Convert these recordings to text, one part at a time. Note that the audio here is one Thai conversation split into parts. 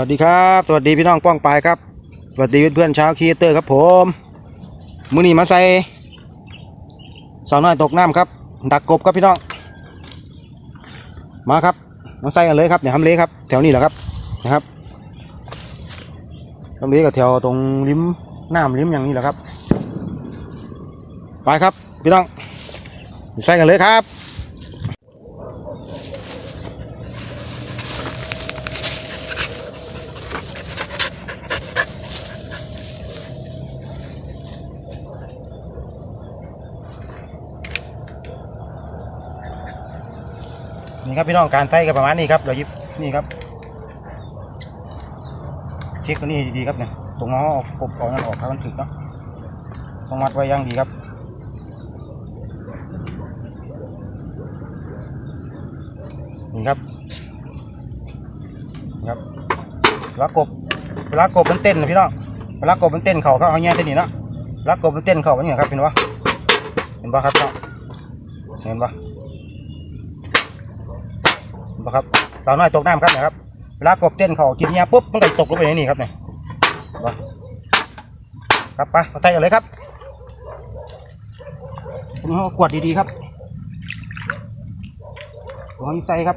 วัสดีครับ สวัสดีพี่น้องป้องปายครับ สวัสดีเพื่อนๆชาวคีเตอร์ครับผมมือนีมาใส่สาวน้อยตกน้ำครับ ดักกบครับพี่น้อง มาครับมาใส่กันเลยครับเนี่ยทำเลครับ แถวนี้แหละครับนะครับทำเลกับแถวตรงริมน้ำริมอย่างนี้แหละครับ ไปครับพี่น้องใส่กันเลยครับ นี่ครับพี่น้องการไต่ก็ประมาณนี้ครับเดี๋ยวยิบนี่ครับเช็คตัวนี้ดีๆครับเนี่ยตรงน้องกบออกนั่นออกครับมันถึกเนาะต้องมัดไว้ยังดีครับนี่ครับครับเวลากบเวลากบมันเต้นนะพี่น้องเวลากบมันเต้นเข่าเขาเอาแง่เต้นนี่เนาะเวลากบมันเต้นเข่าอย่างนี้ครับเห็นปะเห็นปะครับพี่น้องเห็นปะ บ่ครับสาวน้อยตกน้ำครับนะครับเวลากบเต้นเขากินเนี้ยปุ๊บมันก็ตกลงไปในนี่ครับเนี่ยบ่ครับไปเอาใส่กันเลยครับนนี้เขากวดดีๆครับลองใส่ครับ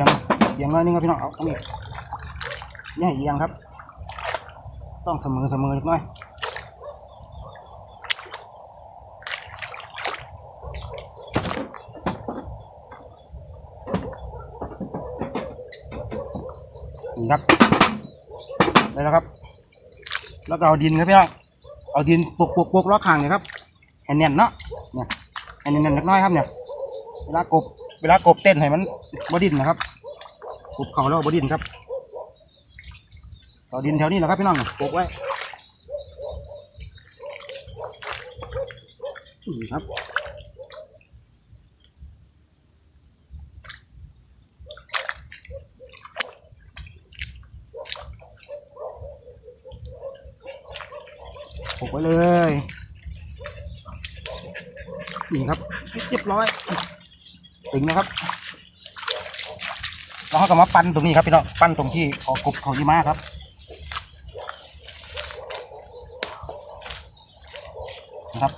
ยัง อียงน้อยนึงครับพี่น้องเอาเอานี่นี่ให้เอียังครับ ต้องเสมอเสมอหน่อยนี่ครับได้แล้วครับ แล้วก็เอาดินครับพี่น้องเอาดินปลุกปลุกปลุกล้อคางเนี่ยครับให้แน่นเนาะเนี่ยให้แน่นเล็กน้อยครับเนี่ยเวลากบเวลากบเต้นให้มันบดินนะครับ กบเขาแล้วบดินครับต่อดินแถวนี้แหละครับพี่น้องปลูกไว้นี่ครับปลูกไว้เลยนี่ครับเรียบร้อย ถึงนะครับ แล้วเขาก็มาปั้นตรงนี้ครับพี่น้องปั้นตรงที่ขากบเขายีมาครับนะครับ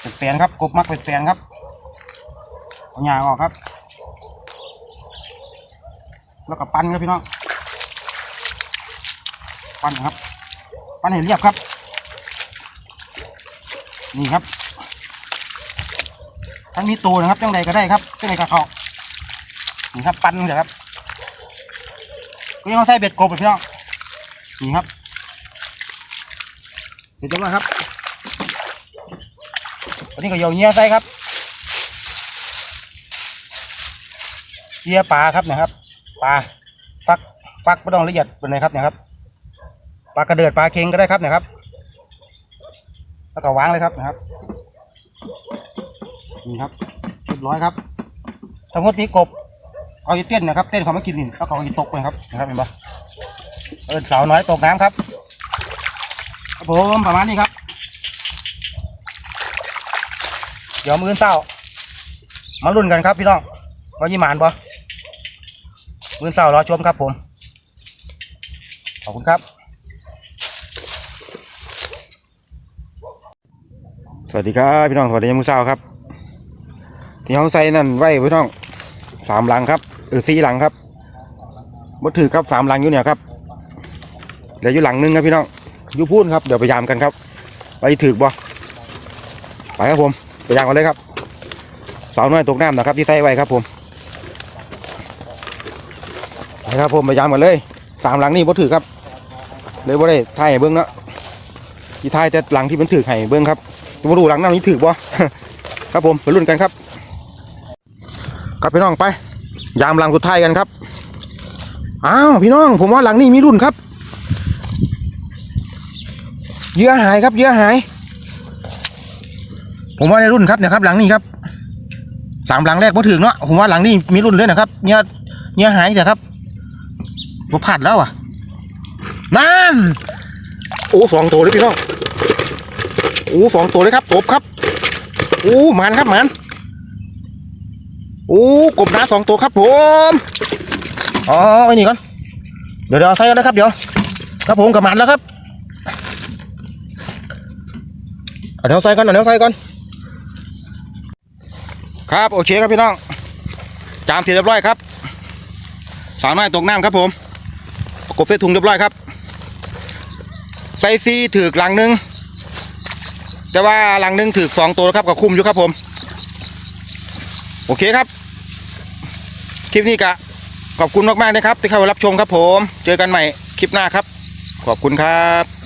เป็นแปลนครับกบมักเป็นแปลนครับเอาหญ้าออกครับ แล้วก็ปั้นครับพี่น้องปั้นครับปั้นให้เรียบครับ นี่ครับทั้งนี้ตัวนะครับจังใดก็ได้ครับจังใดก็เขา นี่ครับปั้นเลยครับก็ยังต้องใส่เบ็ดกบเลยพี่น้องนี่ครับเห็นไหมครับอันนี้ก็โยนเงี้ยใส่ครับเยี่ยปลาครับนะครับปลาฟักฟักไม่ต้องละเอียดเป็นไรครับเนี่ยครับปลากระเดือดปลาเค็งก็ได้ครับเนะครับ แล้วก็วางเลยครับนะครับนี่ครับเรียบร้อยครับสมมติมีกบ เอาอีเต้นนะครับ เต้นเขามากินนี่แล้วเขาก็จะตกไปครับนะครับเห็นปะเอินสาวน้อยตกน้ำครับครับผมประมาณนี้ครับ เดี๋ยวมือเศร้า มาลุ้นกันครับพี่น้องว่ายี่หมานปะมือเศร้ารอชมครับผม ขอบคุณครับ สวัสดีครับพี่น้องสวัสดียามมือเศร้าครับที่เขาใส่นั่นไว้พี่น้อง สามหลังครับเออสี่หลังครับบดถือครับสามหลังอยู่เนี่ยครับเดี๋ยวอยู่หลังนึงครับพี่น้องอยู่พูนครับเดี๋ยวไปยามกันครับ ไปถือบ่ไปครับผมไปยามกันเลยครับสาวน้อยตกน้ำนะครับที่ใส่ไว้ครับผมไปครับผมไปยามกันเลยสามหลังนี่บดถือครับ เลยบ่ได้ถ่ายให้เบิ้องเนาะที่ถ่ายแต่หลังที่มันถือให้เบิ้องครับมาดูหลังน้ำนี้ถือบ่ครับผมไปรุ่นกันครับ ครับพี่น้องไป ยามหลังสุดท้ายกันครับอ้าวพี่น้อง ผมว่าหลังนี้มีรุ่นครับเยื่อหายครับเยื่อหาย ผมว่าในรุ่นครับเนี่ยครับ หลังนี้ครับสามหลังแรกพอถึงเนาะผมว่าหลังนี้มีรุ่นเลยนะครับเนี่ยเนี่ยหายแต่ครับผมผัดแล้วอะนั่นโอ้สองตัวเลยพี่น้องโอ้สองตัวเลยครับกบครับโอ้หมันครับหมัน โอ้กบนาสองตัวครับผมอ๋อไอ้นี่ก่อนเดี๋ยวเดี๋ยวใส่กันนะครับเดี๋ยวครับผมกับมันแล้วครับเอาเดี๋ยวใส่ก่อนเอาเดี๋ยวใส่ก่อนครับโอเคครับพี่น้องจานเสร็จเรียบร้อยครับ สามารถตกน้ำครับผมประกบเส้ถุงเรียบร้อยครับไซซีถือกหลังหนึง แต่ว่าหลังหนึงถือกสองตัวครับกับคุ้มอยู่ครับผม โอเคครับ คลิปนี้กะขอบคุณมากๆนะครับที่เข้ามารับชมครับผม เจอกันใหม่คลิปหน้าครับ ขอบคุณครับ